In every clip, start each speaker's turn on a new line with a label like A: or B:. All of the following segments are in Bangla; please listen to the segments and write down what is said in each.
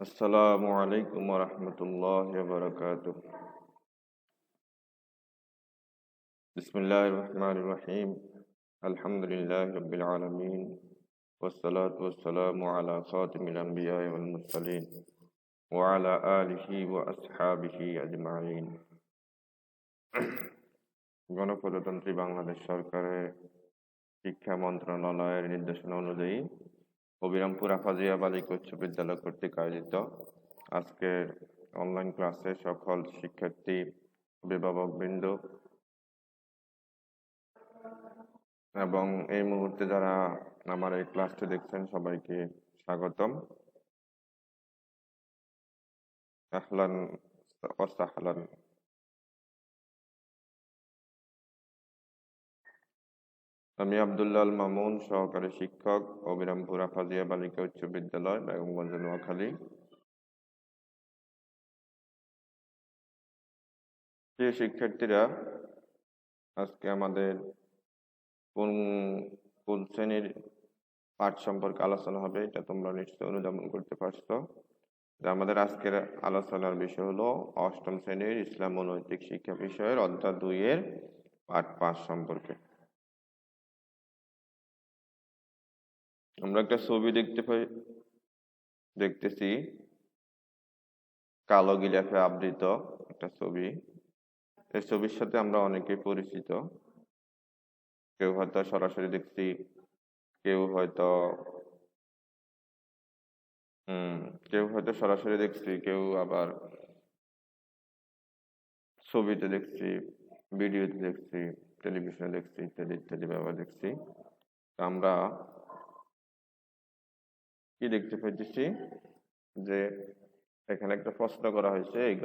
A: السلام عليكم ورحمة الله وبركاته بسم الله الرحمن الرحيم الحمد لله رب العالمين والصلاة والسلام على خاتم الأنبياء والمرسلين وعلى آله وأصحابه أجمعين গণপ্রজাতন্ত্রী বাংলাদেশ সরকারের শিক্ষা মন্ত্রণালয়ের নির্দেশনা অনুযায়ী অবিরামপুর আফাজিয়া বালিকা উচ্চ বিদ্যালয় কর্তৃক আয়োজিত আজকের অনলাইন ক্লাসে সকল শিক্ষার্থী, অভিভাবক বৃন্দ এবং এই মুহূর্তে যারা আমার এই ক্লাসটি দেখছেন, সবাইকে স্বাগতম। আহলান ওয়াসাহলান আমি আবদুল্লাহ মামুন সহকারী শিক্ষক, অবিরামপুর আফাজিয়া বালিকা উচ্চ বিদ্যালয়, বেগমগঞ্জ, নোয়াখালী। প্রিয় শিক্ষার্থীরা, আজকে আমাদের কোন কোন শ্রেণির পাঠ সম্পর্কে আলোচনা হবে, এটা তোমরা নিশ্চয় অনুধাবন করতে পারছ। যে আমাদের আজকের আলোচনার বিষয় হলো অষ্টম শ্রেণির ইসলাম নৈতিক শিক্ষা বিষয়ের অধ্যায় দুইয়ের পাঠ পাঁচ সম্পর্কে। আমরা একটা ছবি দেখতে পাই, দেখতেছি কালো গিলাফে আবৃত একটা ছবি। এই ছবির সাথে আমরা অনেকেই পরিচিত। কেউ হয়তো সরাসরি দেখছি, কেউ হয়তো হম, কেউ হয়তো সরাসরি দেখছি, কেউ আবার ছবিতে দেখছি, ভিডিওতে দেখছি, টেলিভিশনে দেখছি, ইত্যাদি ইত্যাদি ব্যবহার দেখছি। আমরা কি দেখতে পাইতেছি যে এখানে একটা প্রশ্ন করা হয়েছে, এই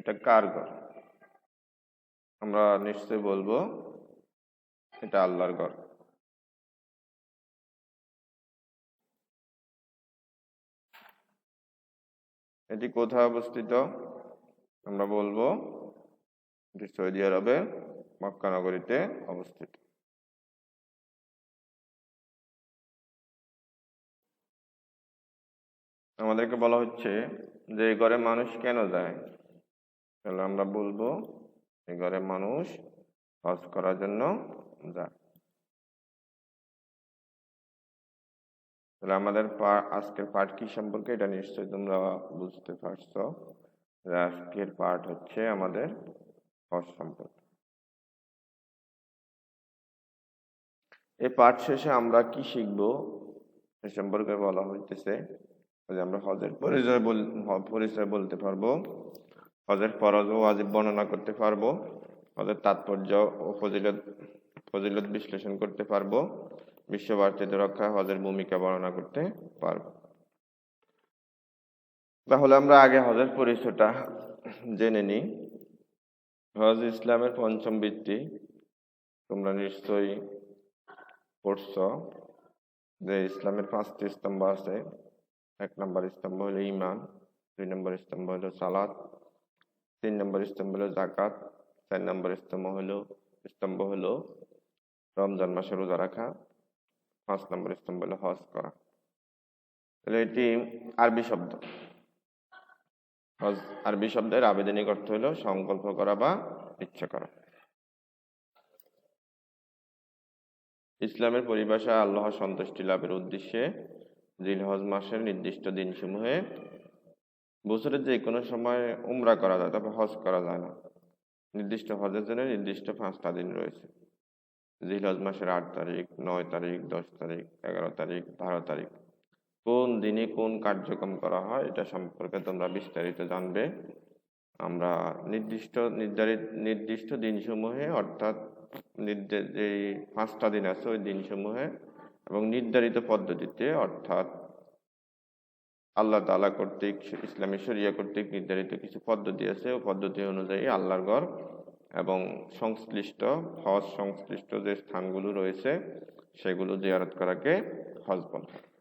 A: এটা কার ঘর? আমরা নিশ্চয় বলব এটা আল্লাহর ঘর। এটি কোথায় অবস্থিত? আমরা বলব এটি সৌদি আরবের মক্কা নগরীতে অবস্থিত। আমাদেরকে বলা হচ্ছে যে ঘরে মানুষ কেন যায়? তাহলে আমরা বলব, এই ঘরে মানুষ হজ করার জন্য যায়। তাহলে আমাদের আজকের পাঠ কি সম্পর্কে এটা নিশ্চয়ই তোমরা বুঝতে পারছ যে আজকের পাঠ হচ্ছে আমাদের হজ সম্পর্কে। এই পাঠ শেষে আমরা কি শিখব সে সম্পর্কে বলা হইতেছে আমরা হজের পরিচয় বল পরিচয় বলতে পারব। হজের ফরজ ও ওয়াজিব বর্ণনা করতে পারব। হজের তাৎপর্য ও ফজিলত ফজিলত বিশ্লেষণ করতে পারব। বিশ্বভারতীদের রক্ষা হজের ভূমিকা বর্ণনা করতে পারব। তাহলে আমরা আগে হজের পরিচয়টা জেনে নিই। হজ ইসলামের পঞ্চম বৃত্তি তোমরা নিশ্চয়ই পড়ছ যে ইসলামের পাঁচটি স্তম্ভ আছে। এক নম্বর স্তম্ভ হলো ইমান দুই নম্বর স্তম্ভ হলো সালাদ তিন নম্বর স্তম্ভ হলো জাকাত চার নম্বর স্তম্ভ হলো স্তম্ভ হলো রমজান মাসে রোজা রাখা, পাঁচ নম্বর স্তম্ভ হলো হজ করা। তাহলে এটি আরবি শব্দ। হজ আরবি শব্দের আবেদনিক অর্থ হলো সংকল্প করা বা ইচ্ছা করা। ইসলামের পরিভাষা আল্লাহ সন্তুষ্টি লাভের উদ্দেশ্যে জিলহজ মাসের নির্দিষ্ট দিনসমূহে বছরের যে কোনো সময় উমরা করা যায় তবে হজ করা যায় না। নির্দিষ্ট হজের জন্য নির্দিষ্ট পাঁচটা দিন রয়েছে। জিলহজ মাসের আট তারিখ, নয় তারিখ, দশ তারিখ, এগারো তারিখ, বারো তারিখ। কোন দিনে কোন কার্যক্রম করা হয়, এটা সম্পর্কে তোমরা বিস্তারিত জানবে। আমরা নির্দিষ্ট নির্ধারিত নির্দিষ্ট দিনসমূহে, অর্থাৎ যে পাঁচটা দিন আছে, ওই দিনসমূহে এবং নির্ধারিত পদ্ধতিতে, অর্থাৎ আল্লাহ তালা কর্তৃক ইসলামী শরিয়া কর্তৃক নির্ধারিত কিছু পদ্ধতি আছে। ও পদ্ধতি অনুযায়ী আল্লাহর গড় এবং সংশ্লিষ্ট, হজ সংশ্লিষ্ট যে স্থানগুলো রয়েছে, সেগুলো জিয়ারত করাকে হজ বলা। হয়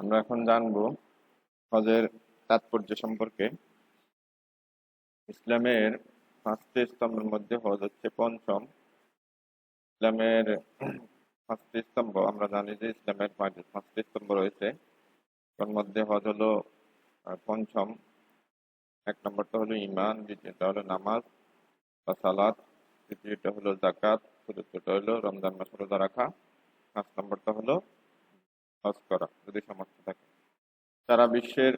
A: আমরা এখন জানব হজের তাৎপর্য সম্পর্কে। ইসলামের পাঁচটি স্তম্ভের মধ্যে হজ হচ্ছে পঞ্চম। ইসলামের পাঁচটি স্তম্ভ, আমরা জানি যে ইসলামের পাঁচটি স্তম্ভ রয়েছে। তার মধ্যে হজ হলো পঞ্চম। এক নম্বরটা হলো ইমান দ্বিতীয়টা হলো নামাজ বা সালাত, তৃতীয়টা হলো জাকাত চতুর্থটা হলো রমজান মাস রোজা রাখা। পাঁচ নম্বরটা হলো হজ করা, যদি সামর্থ্য থাকে। সারা বিশ্বের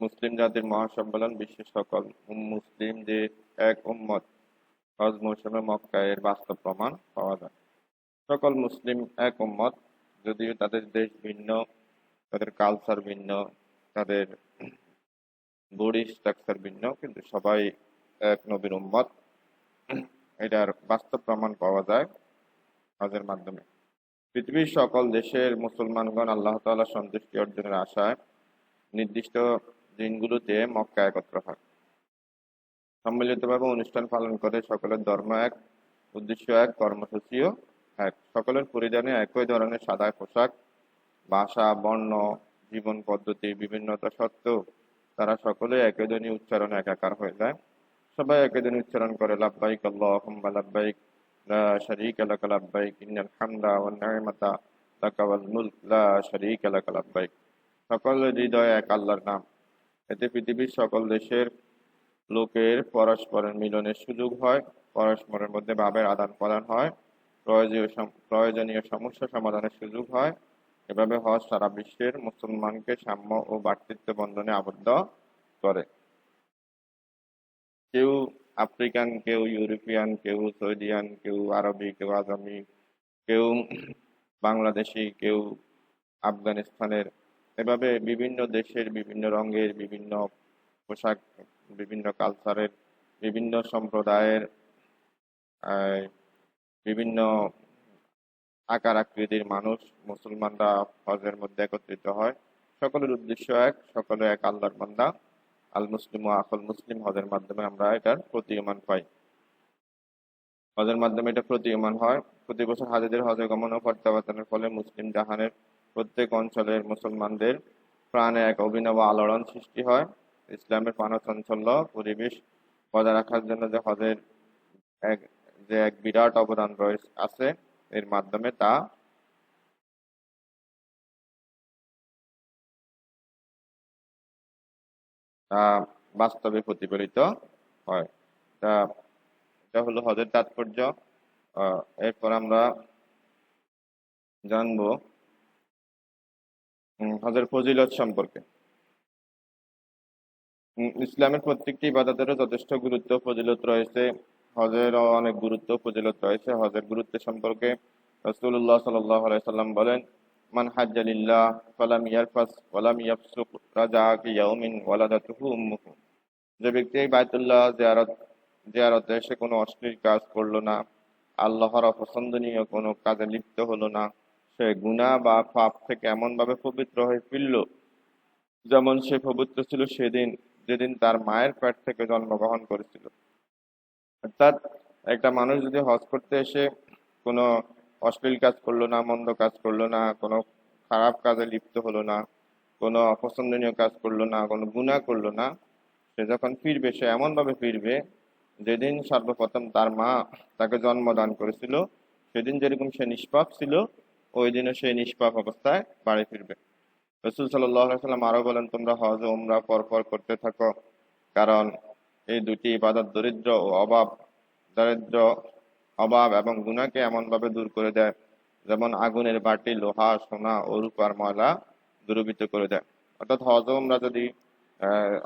A: মুসলিম জাতির মহাসম্মেলন বিশ্বের সকল মুসলিম যে এক উম্মত। হজ মৌসুমে মক্কা এর বাস্তব প্রমাণ পাওয়া যায়। সকল মুসলিম এক উম্মত, যদিও তাদের দেশ ভিন্ন, তাদের কালচার ভিন্ন, তাদের বডি স্ট্রাকচার ভিন্ন, কিন্তু সবাই এক নবীর উম্মত। এটার বাস্তব প্রমাণ পাওয়া যায় হজের মাধ্যমে। পৃথিবীর সকল দেশের মুসলমানগণ আল্লাহ তাআলা সন্তুষ্টি অর্জনের আশায় নির্দিষ্ট দিনগুলোতে মক্কা একত্র হয়। সম্মিলিতভাবে অনুষ্ঠান পালন করে সকলের ধর্ম এক, উদ্দেশ্য এক কর্মসূচিও এক। সকলের পরিধানে একই ধরনের সাদা পোশাক ভাষা বর্ণ, জীবন পদ্ধতি, বিভিন্নতা সত্ত্বেও তারা সকলে একই ধ্বনি উচ্চারণে একাকার হয়ে যায়। সবাই একই ধ্বনি উচ্চারণ করে, লাব্বাইক আল্লাহুম্মা লাব্বাইক। লাক লাব্বাইক ইন্নাল হামদা ওয়ান নি'মাতা লাকা ওয়াল মুলক লা শারীকা লাক লাব্বাইক সকল হৃদয় এক আল্লাহর নাম। এতে পৃথিবীর সকল দেশের লোকের পরস্পরের মিলনের সুযোগ হয়। পরস্পরের মধ্যে ভাবের আদান প্রদান হয়। প্রয়োজনীয় প্রয়োজনীয় সমস্যা সমাধানের সুযোগ হয়। এভাবে হজ সারা বিশ্বের মুসলমানকে সাম্য ও ভ্রাতৃত্ব বন্ধনে আবদ্ধ করে। কেউ আফ্রিকান, কেউ ইউরোপিয়ান, কেউ সৌদিয়ান, কেউ আরবি, কেউ আজামি কেউ বাংলাদেশি, কেউ আফগানিস্তানের। এভাবে বিভিন্ন দেশের, বিভিন্ন রঙের, বিভিন্ন পোশাক, বিভিন্ন কালচারের বিভিন্ন সম্প্রদায়ের বিভিন্ন আকার আকৃতির মানুষ মুসলমানরা হজের মধ্যে একত্রিত হয়। সকলের উদ্দেশ্য এক, সকলে এক আল্লাহর বান্দা। আল মুসলিম ও আখল মুসলিম হজের মাধ্যমে আমরা এটার প্রতীয়মান পাই। হজের মাধ্যমে এটা প্রতীয়মান হয়। প্রতি বছর হাজিদের হজে গমন ও প্রত্যাবর্তনের ফলে মুসলিম জাহানের প্রত্যেক অঞ্চলের মুসলমানদের প্রাণে এক অভিনব আলোড়ন সৃষ্টি হয়। ইসলামের প্রাণচঞ্চল্য পরিবেশ বজায় রাখার জন্য যে হজের এক, যে এক বিরাট অবদান রয়েছে, আছে, এর মাধ্যমে তা বাস্তবে প্রতিফলিত হয়। তা এটা হলো হজের তাৎপর্য। এরপর আমরা জানব হজের ফজিলত সম্পর্কে। ইসলামের প্রত্যেকটি ইবাদতেরও যথেষ্ট গুরুত্ব ফজিলত রয়েছে। হজেরও অনেক গুরুত্ব ফজিলত রয়েছে। হজের গুরুত্ব সম্পর্কে সাল্লাল্লাহু সাল্লাম বলেন লিল্লাহ ফালাম ইয়ারফাস ওয়ালাম ইয়াফসুক রাজা কি ইয়াউমিন ওয়ালাদাতুহু উম্মুহু। যে ব্যক্তি এই বাইতুল্লাহ জিয়ারত, জিয়ারতে এসে কোনো অশ্লীল কাজ করল না, আল্লাহর অপছন্দনীয় কোনো কাজে লিপ্ত হলো না, সে গুনাহ বা পাপ থেকে এমনভাবে পবিত্র হয়ে ফিরল যেমন সে পবিত্র ছিল সেদিন, যেদিন তার মায়ের পেট থেকে জন্মগ্রহণ করেছিল। অর্থাৎ একটা মানুষ যদি হজ করতে এসে কোনো অশ্লীল কাজ করল না, মন্দ কাজ করল না, কোনো খারাপ কাজে লিপ্ত হলো না, কোনো অপছন্দনীয় কাজ করল না, কোনো গুনাহ করল না, সে যখন ফিরবে, সে এমনভাবে ফিরবে, যেদিন সর্বপ্রথম তার মা তাকে জন্মদান করেছিল, সেদিন যেরকম সে নিষ্পাপ ছিল, ওই দিনও সে নিষ্পাপ অবস্থায় বাড়ি ফিরবে। রসুল সাল্লাম আরও বলেন, তোমরা হজ ও উমরা পর পর করতে থাকো, কারণ এই দুটি ইবাদত দরিদ্র ও অভাব, দারিদ্র অভাব এবং গুণাকে এমনভাবে দূর করে দেয়, যেমন আগুনের বাটি, লোহা, সোনা ও রূপার ময়লা দূরীভূত করে দেয়। অর্থাৎ হজ ওমরা যদি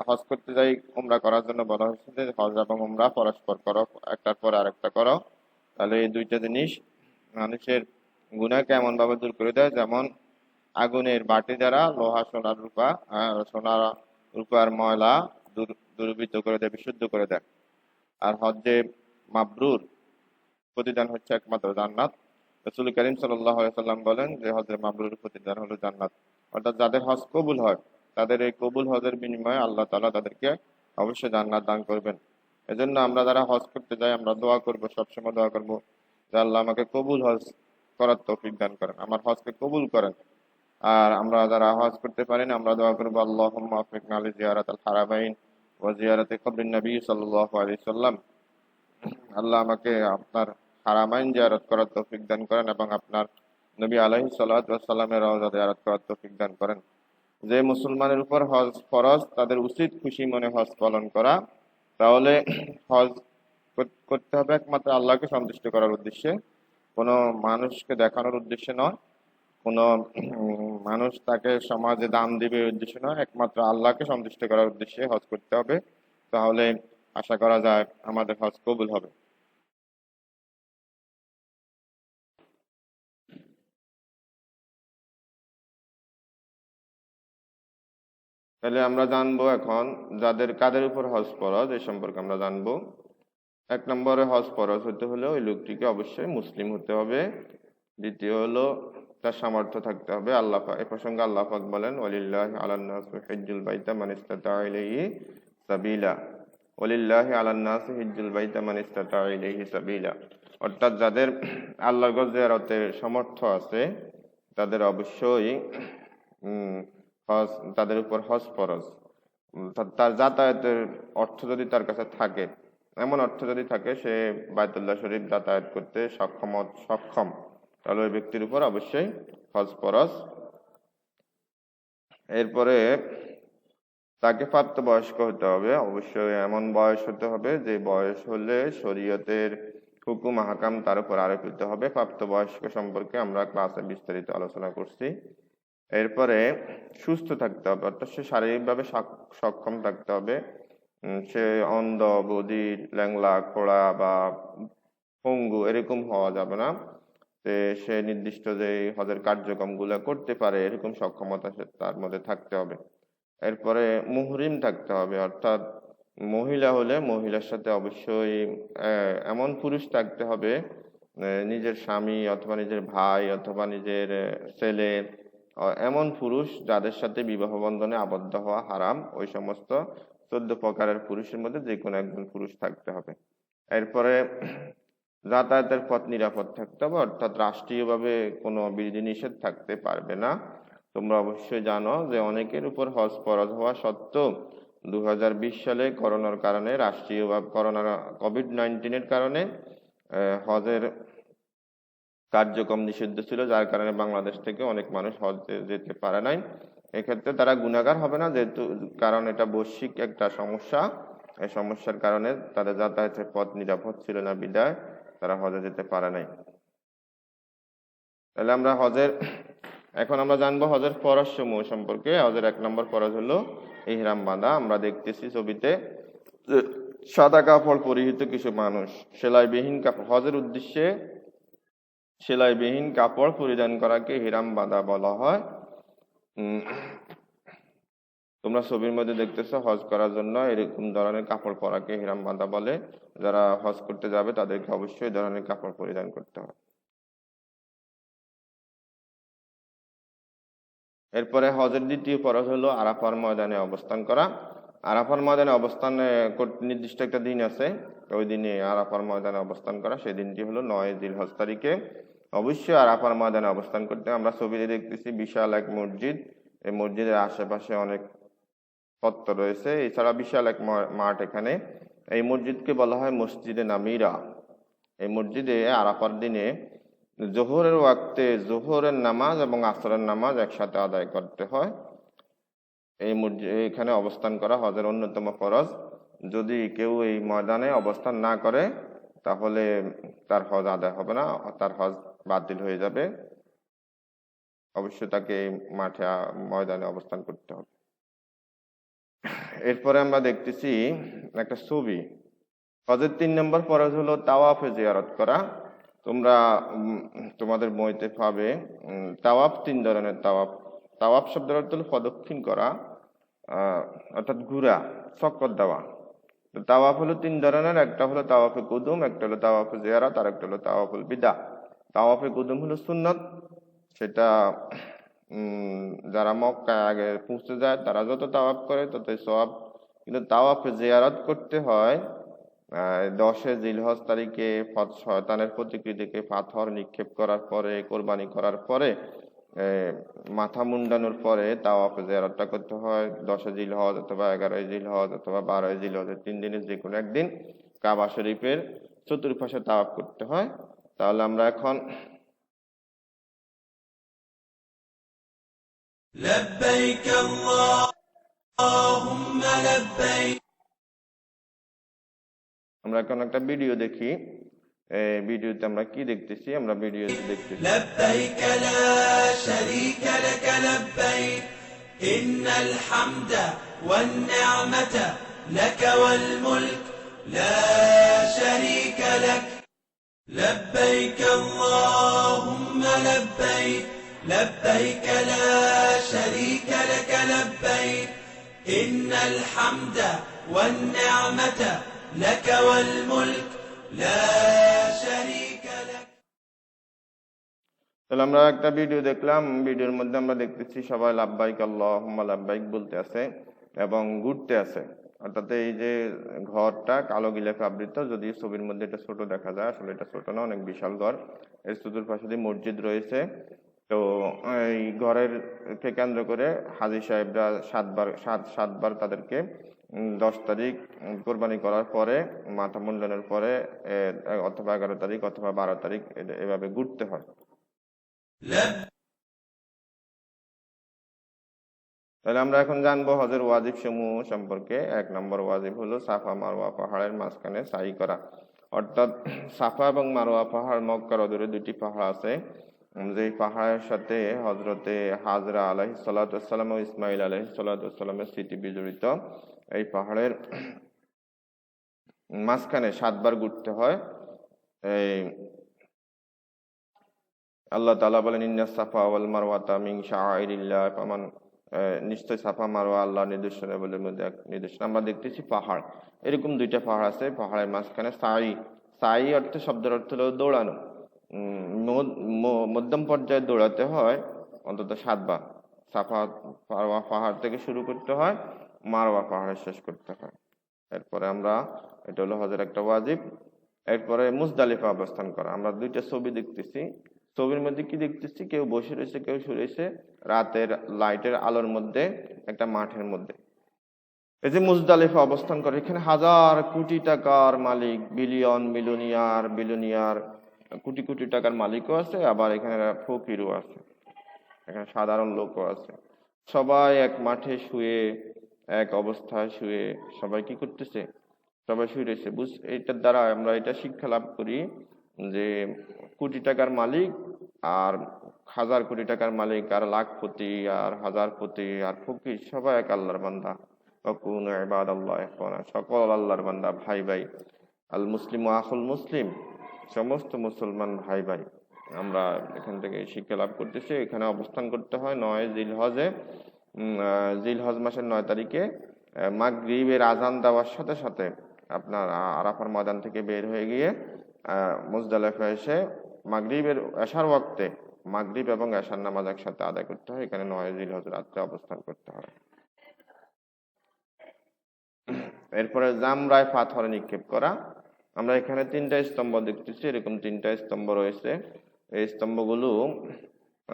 A: হজ করতে যাই, উমরা করার জন্য বলা হয়েছে যে হজ এবং উমরা পরস্পর করো, একটার পর আরেকটা করো। তাহলে এই দুইটা জিনিস মানুষের গুণাকে এমনভাবে দূর করে দেয়, যেমন আগুনের বাটি দ্বারা লোহা, সোনার রূপা সোনা রূপার ময়লা দূর, দূরীভূত করে দেয়, বিশুদ্ধ করে দেয়। আর হজ্জে মাবরুর প্রতিদান হচ্ছে একমাত্র জান্নাত। রসুল করিম সাল্লাম বলেন যে হজের মাবরুর প্রতিদান হলো জান্নাত। অর্থাৎ যাদের হজ কবুল হয়, তাদের এই কবুল হজের বিনিময়ে আল্লাহ তাআলা তাদেরকে অবশ্যই জান্নাত দান করবেন। এজন্য আমরা যারা হজ করতে যাই, আমরা দোয়া করব, সবসময় দোয়া করব যে আল্লাহ আমাকে কবুল হজ করার তৌফিক দান করেন, আমার হজকে কবুল করেন। আর আমরা যারা হজ করতে পারি না, আমরা দোয়া করব, আল্লাহুম্মা আফিকনা লি জিয়ারাতাল ও ওয়াজিয়ারাতে কবরিন নবী সাল্লাল্লাহু আলাইহি সাল্লাম আল্লাহ আমাকে আপনার হারামাইন জিয়ারত করার তৌফিক দান করেন এবং আপনার নবী সাল্লাতু সাল্লামের রওজা করার তৌফিক দান করেন। যে মুসলমানের উপর হজ ফরজ, তাদের উচিত খুশি মনে হজ পালন করা। তাহলে হজ করতে হবে একমাত্র আল্লাহকে সন্তুষ্ট করার উদ্দেশ্যে। কোনো মানুষকে দেখানোর উদ্দেশ্যে নয়। কোনো মানুষ তাকে সমাজে দান দিবে উদ্দেশ্যে নয়। একমাত্র আল্লাহকে সন্তুষ্ট করার উদ্দেশ্যে হজ করতে হবে। তাহলে আশা করা যায় আমাদের হজ কবুল হবে। তাহলে আমরা জানব এখন যাদের, কাদের উপর হজ ফরজ এ সম্পর্কে আমরা জানব। এক নম্বরে হজ ফরজ হতে হলে ওই লোকটিকে অবশ্যই মুসলিম হতে হবে। দ্বিতীয় হলো তার সামর্থ্য থাকতে হবে। আল্লাহ এ প্রসঙ্গে আল্লাহ পাক বলেন, ওয়ালিল্লাহ আলান্নাস হিজ্জুল বাইতা মান ইস্তাতা ইলাইহি সাবিলা। ওয়ালিল্লাহ আলান্নাস হিজ্জুল বাইতা মান ইস্তাতা ইলাইহি সাবিলা। অর্থাৎ যাদের আল্লাহর গজ সামর্থ্য আছে, তাদের অবশ্যই হজ, তাদের উপর হজ ফরজ। তার যাতায়াতের অর্থ যদি তার কাছে থাকে, এমন অর্থ যদি থাকে, সে বায়তুল্লাহ শরীফ যাতায়াত করতে সক্ষম সক্ষম। তাহলে ওই ব্যক্তির উপর অবশ্যই হজ ফরজ। এরপরে তাকে প্রাপ্তবয়স্ক হতে হবে। অবশ্যই এমন বয়স হতে হবে যে বয়স হলে শরীয়তের হুকুম হাকাম তার উপর আরোপিত হবে। প্রাপ্তবয়স্ক সম্পর্কে আমরা ক্লাসে বিস্তারিত আলোচনা করছি। এরপরে সুস্থ থাকতে হবে, অর্থাৎ সে শারীরিকভাবে সক্ষম থাকতে হবে। সে অন্ধ বধির ল্যাংলা খোড়া বা পঙ্গু এরকম হওয়া যাবে না। যে সে নির্দিষ্ট যে হজের কার্যক্রমগুলো করতে পারে এরকম সক্ষমতা তার মধ্যে থাকতে হবে। এরপরে মুহরিম থাকতে হবে, অর্থাৎ মহিলা হলে মহিলার সাথে অবশ্যই এমন পুরুষ থাকতে হবে নিজের স্বামী অথবা নিজের ভাই অথবা নিজের ছেলে এমন পুরুষ যাদের সাথে বিবাহ বন্ধনে আবদ্ধ হওয়া হারাম, ওই সমস্ত চোদ্দ প্রকারের পুরুষের মধ্যে যে কোনো একজন পুরুষ থাকতে হবে। এরপরে যাতায়াতের পথ নিরাপদ থাকতে হবে, অর্থাৎ রাষ্ট্রীয়ভাবে কোনো বিধিনিষেধ থাকতে পারবে না। তোমরা অবশ্যই জানো যে অনেকের উপর হজ ফরজ হওয়া সত্ত্বেও দুই হাজার বিশ সালে করোনার কারণে, রাষ্ট্রীয় বা করোনার কোভিড নাইন্টিনের কারণে হজের কার্যক্রম নিষিদ্ধ ছিল, যার কারণে বাংলাদেশ থেকে অনেক মানুষ হজে যেতে পারে নাই। এক্ষেত্রে তারা গুণাগার হবে না, যেহেতু, কারণ এটা বৈশ্বিক একটা সমস্যা। এই সমস্যার কারণে তাদের যাতায়াতের পথ নিরাপদ ছিল না, বিদায় তারা হজে যেতে পারে নাই। তাহলে আমরা হজের এখন আমরা জানব হজের ফরজ সমূহ সম্পর্কে। হজের এক নম্বর ফরজ হলো ইহরাম বাঁধা। আমরা দেখতেছি ছবিতে সাদা কাপড় পরিহিত কিছু মানুষ, সেলাইবিহীন কাপড়। হজের উদ্দেশ্যে সেলাইবিহীন কাপড় পরিধান করাকে হিরাম বাঁধা বলা হয়। তোমরা ছবির মধ্যে দেখতেছো হজ করার জন্য এরকম ধরনের কাপড় পরাকে হিরাম বাঁধা বলে। যারা হজ করতে যাবে তাদেরকে অবশ্যই ধরনের কাপড় পরিধান করতে হবে। এরপরে হজের দ্বিতীয় ফরজ হলো আরাফার ময়দানে অবস্থান করা। আরাফার ময়দানে অবস্থান নির্দিষ্ট একটা দিন আছে, ওই দিনে আরাফার ময়দানে অবস্থান করা। সেই দিনটি হলো নয় জিল হজ তারিখে। অবশ্যই আরাফার ময়দানে অবস্থান করতে আমরা ছবিতে দেখতেছি বিশাল এক মসজিদ। এই মসজিদের আশেপাশে অনেক পত্র রয়েছে। এছাড়া বিশাল এক মাঠ এখানে। এই মসজিদকে বলা হয় মসজিদে নামিরা। এই মসজিদে আরাফার দিনে জোহরের ওয়াক্তে জোহরের নামাজ এবং আসরের নামাজ একসাথে আদায় করতে হয়। এই এখানে অবস্থান করা হজের অন্যতম ফরজ। যদি কেউ এই ময়দানে অবস্থান না করে, তাহলে তার হজ আদায় হবে না, তার হজ বাতিল হয়ে যাবে। অবশ্যই তাকে মাঠে, ময়দানে অবস্থান করতে হবে। এরপরে আমরা দেখতেছি একটা ছবি। হজের তিন নম্বর ফরজ হলো তাওয়াফে জিয়ারত করা। তোমরা তোমাদের বইতে পাবে উম, তাওয়াফ তিন ধরনের তাওয়াফ। তাওয়াফ শব্দের অর্থ হলো প্রদক্ষিণ করা অর্থাৎ ঘুরা চক্কর দেওয়া। তো তাওয়াফ হলো তিন ধরনের একটা হলো তাওয়াফে কুদুম একটা হলো তাওয়াফে জিয়ারাত আর একটা হলো তাওয়াফুল বিদা তাওয়াফে কুদুম হলো সুন্নত সেটা যারা মক্কায় আগে পৌঁছে যায় তারা যত তাওয়াফ করে ততই সওয়াব। কিন্তু তাওয়াফে জিয়ারত করতে হয় দশে জিলহজ তারিখে ফত- শয়তানের প্রতিকৃতিকে পাথর নিক্ষেপ করার পরে কোরবানি করার পরে এ, মাথা মুন্ডানোর পরে তাওয়াফে জিয়ারতটা করতে হয় দশে জিল হজ অথবা এগারোই জিল হজ অথবা বারোই জিল হজের তিন দিনের যে কোনো একদিন কাবা শরীফের চতুর্পাশে তাওয়াফ করতে হয় তাহলে আমরা এখন
B: لبيك اللهم لبيك
A: আমরা এখন একটা ভিডিও দেখি এই ভিডিওতে আমরা কি দেখতেছি আমরা ভিডিওতে দেখতেছি
B: لبيك لا شريك لك لبيك إن الحمد والنعمة لك والملك لا شريك لك لبيك اللهم لبيك لبيك لا شريك لك لبيك إن الحمد والنعمة لك والملك لا شريك لك
A: তাহলে আমরা একটা ভিডিও দেখলাম ভিডিওর মধ্যে আমরা দেখতেছি সবাই লাভবাইক আল্লাহ লাভবাইক বলতে আছে এবং ঘুরতে আছে অর্থাৎ এই যে ঘরটা কালো গিলাফে আবৃত যদি ছবির মধ্যে এটা ছোট দেখা যায় আসলে এটা ছোট না অনেক বিশাল ঘর এর চতুর্পাশে দিয়ে মসজিদ রয়েছে তো এই ঘরের কে কেন্দ্র করে হাজি সাহেবরা সাতবার সাত সাতবার তাদেরকে উম, দশ তারিখ কোরবানি করার পরে, মাথা মুন্ডনের পরে অথবা এগারো তারিখ অথবা বারো তারিখ এভাবে ঘুরতে হয়। তাহলে আমরা এখন জানব হজের ওয়াজিব সমূহ সম্পর্কে। এক নম্বর ওয়াজিব হলো সাফা মারোয়া পাহাড়ের মাঝখানে সাই করা। অর্থাৎ সাফা এবং মারোয়া পাহাড় মক্কার অদূরে দুটি পাহাড় আছে। যে পাহাড়ের সাথে হজরতে হাজরা আলহি সাল্লাম ও ইসমাইল আলহি সাল্লামের স্মৃতি বিজড়িত। এই পাহাড়ের মাঝখানে সাতবার ঘুরতে হয়। এই আল্লাহ তালা বলেন ইন্না সাফা ওয়াল মারওয়াতা মিন শাআইরিল্লাহ। ফামান আহ, নিশ্চয় সাফা মারওয়া আল্লাহ নিদর্শনের মধ্যে এক আমরা দেখতেছি পাহাড়। এরকম দুইটা পাহাড় আছে। পাহাড়ের মাঝখানে সাই। সাই অর্থে শব্দের অর্থ হলো দৌড়ানো। ম- মধ্যম পর্যায়ে দৌড়াতে হয় অন্তত সাতবার। সাফা পাহাড় থেকে শুরু করতে হয়। মারওয়া পাহাড়ে শেষ করতে হয়। এরপরে আমরা, এটা হলো হজের একটা ওয়াজিব। এরপরে মুজদালিফা অবস্থান করা। আমরা দুইটা ছবি দেখতেছি। ছবির মধ্যে কি দেখতেছি? কেউ বসে রয়েছে, কেউ শুয়ে রয়েছে। রাতের লাইটের আলোর মধ্যে, একটা মাঠের মধ্যে। এই যে মুজদালিফা অবস্থান করে, এখানে হাজার কোটি টাকার মালিক, billion, millionaire, billionaire, crore crore টাকার মালিকও আছে, আবার এখানে ফকিরও আছে। এখানে সাধারণ লোকও আছে। সবাই এক মাঠে শুয়ে এক অবস্থায় শুয়ে সবাই কি করতেছে? সবাই শুয়ে রয়েছে। বুঝ এটার দ্বারা আমরা এটা শিক্ষা লাভ করি যে কোটি টাকার মালিক আর হাজার কোটি টাকার মালিক আর লাখপতি আর হাজার পতি আর ফকির সবাই এক আল্লাহর বান্দা। কখন ইবাদ আল্লাহ সকল আল্লাহর বান্দা ভাই ভাই। আল মুসলিম আখুল মুসলিম। সমস্ত মুসলমান ভাই ভাই। আমরা এখান থেকে শিক্ষা লাভ করতেছি। এখানে অবস্থান করতে হয় নয় জিল হজে জিল হজ মাসের নয় তারিখে মাগরিবের আজান দেওয়ার সাথে সাথে আপনার আরাফার ময়দান থেকে বের হয়ে গিয়ে মুজদালিফা এসে মাগরিবের এশার ওয়াক্তে, মাগরিব এবং এশার নামাজ একসাথে আদায় করতে হয়। এখানে নয় জিল হজ রাত্রে অবস্থান করতে হয়। এরপরে জামরায় পাথর নিক্ষেপ করা। আমরা এখানে তিনটা স্তম্ভ দেখতেছি। এরকম তিনটা স্তম্ভ রয়েছে। এই স্তম্ভগুলো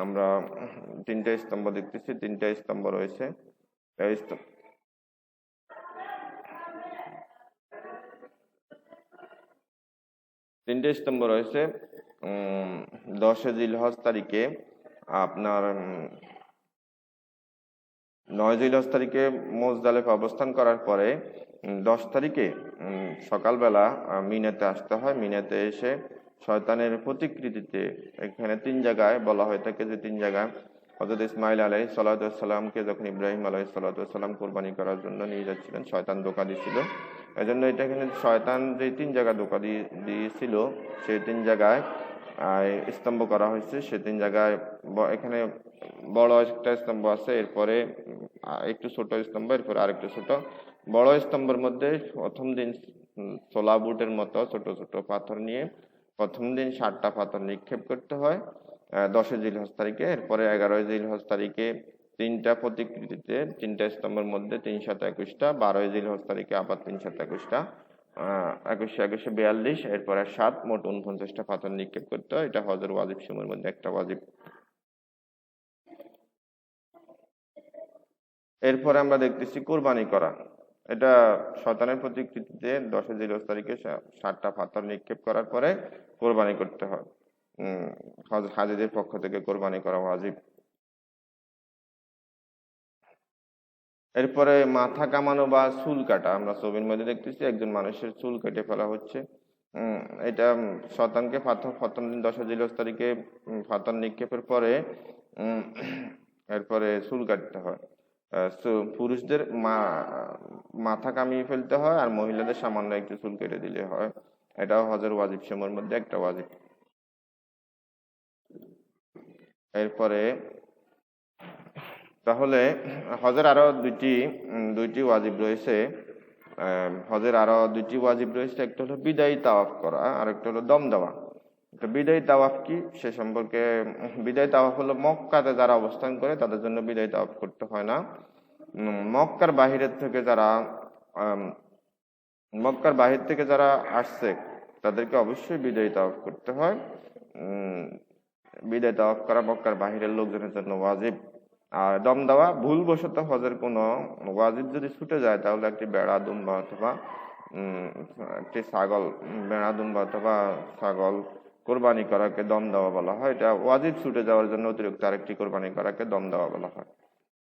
A: আমরা তিনটা স্তম্ভ দেখতেছি, তিনটা স্তম্ভ রয়েছে। তিনটে স্তম্ভ রয়েছে। দশে জিলহজ তারিখে আপনার নয় জিলহজ তারিখে মোজদালেফ অবস্থান করার পরে দশ তারিখে সকালবেলা মিনাতে আসতে হয়। মিনাতে এসে শয়তানের প্রতিকৃতিতে এখানে তিন জায়গায় বলা হয়ে থাকে যে তিন জায়গায়। হজরত ইসমাইল আলাই সাল্লাহামকে যখন ইব্রাহিম আলাই সাল্লাহাম কোরবানি করার জন্য নিয়ে যাচ্ছিলেন, শয়তান ধোকা দিয়েছিল এই জন্য এটা এখানে শয়তান যে তিন জায়গায় ধোকা দিয়ে দিয়েছিল সেই তিন জায়গায় স্তম্ভ করা হয়েছে। সে তিন জায়গায় এখানে বড় একটা স্তম্ভ আছে, এরপরে একটু ছোট স্তম্ভ, এরপরে আরেকটু ছোট। বড় স্তম্ভের মধ্যে প্রথম দিন সোলা বুটের মতো ছোট ছোট পাথর নিয়ে প্রথম দিন সাতটা পাথর নিক্ষেপ করতে হয় দশই জিলহজ তারিখে, এরপরে এগারোই জিল হস তারিখে তিনটা প্রতিকৃতিতে, তিনটা স্তম্ভের মধ্যে তিনশত একুশটা, বারোই জিল হস তারিখে আবার তিনশত একুশটা একুশে একুশে বিয়াল্লিশ, এরপরে সাত, মোট উনপঞ্চাশটা পাথর নিক্ষেপ করতে হয়, এটা হজর ওয়াজিব সময়ের মধ্যে একটা ওয়াজিব। এরপরে আমরা দেখতেছি কোরবানি করা। এটা শয়তানের প্রতিকৃতিতে দশই জিরোজ তারিখে সাতটা পাথর নিক্ষেপ করার পরে কোরবানি করতে হয়। হাজিদের পক্ষ থেকে কোরবানি করা ওয়াজিব। এরপরে মাথা কামানো বা চুল কাটা, আমরা ছবির মধ্যে দেখতেছি একজন মানুষের চুল কেটে ফেলা হচ্ছে। এটা শতানকে প্রথম দিন দশ জিলস তারিখে পাথর নিক্ষেপের পরে এরপরে চুল কাটতে হয়। পুরুষদের মাথা কামিয়ে ফেলতে হয় আর মহিলাদের সামান্য একটু চুল কেটে দিলে হয়। এটাও হজের ওয়াজিব সময়ের মধ্যে একটা ওয়াজিব। এরপরে, তাহলে হজের আরও দুইটি দুইটি ওয়াজিব রয়েছে। হজের আরও দুইটি ওয়াজিব রয়েছে, একটা হলো বিদায়ী তাওয়াফ করা আর একটা হলো দম দেওয়া। বিদায়ী তাওয়াফ কি সে সম্পর্কে, বিদায়ী তাওয়াফ হলো মক্কাতে যারা অবস্থান করে তাদের জন্য বিদায়ী তাওয়াফ করতে হয় না। মক্কার বাহিরের থেকে যারা মক্কার বাহির থেকে যারা আসছে তাদেরকে অবশ্যই বিদায়ী তাওয়াফ করতে হয়। বিদায় তাওয়াফ করা মক্কার বাহিরের লোকজনের জন্য ওয়াজিব। আর দম দেওয়া ভুলবশত হজের কোনো ওয়াজিব যদি ছুটে যায় তাহলে একটি বেড়া, দুম্বা অথবা একটি ছাগল, বেড়া, দুম্বা অথবা ছাগল কোরবানি করাকে দম দেওয়া বলা হয়। এটা ওয়াজিব ছুটে যাওয়ার জন্য অতিরিক্ত আরেকটি কোরবানি করাকে দম দেওয়া বলা হয়।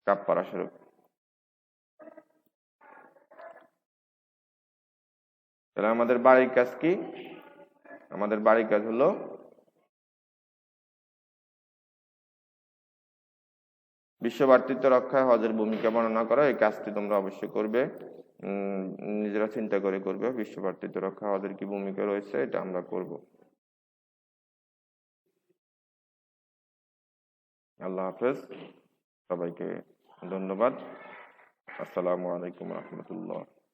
A: কাপ্পারা স্বরূপ তাহলে আমাদের বাড়ির কাজ কি? আমাদের বাড়ির কাজ হলো বিশ্ব ভাতৃত্ব রক্ষায় হজের ভূমিকা বর্ণনা করা। এই কাজটি তোমরা অবশ্যই করবে। নিজেরা চিন্তা করে করবে বিশ্ব ভাতৃত্ব রক্ষা, হজের কি ভূমিকা রয়েছে, এটা আমরা করব। আল্লাহ হাফেজ। সবাইকে ধন্যবাদ। আসসালামু আলাইকুম রহমতুল্লাহ।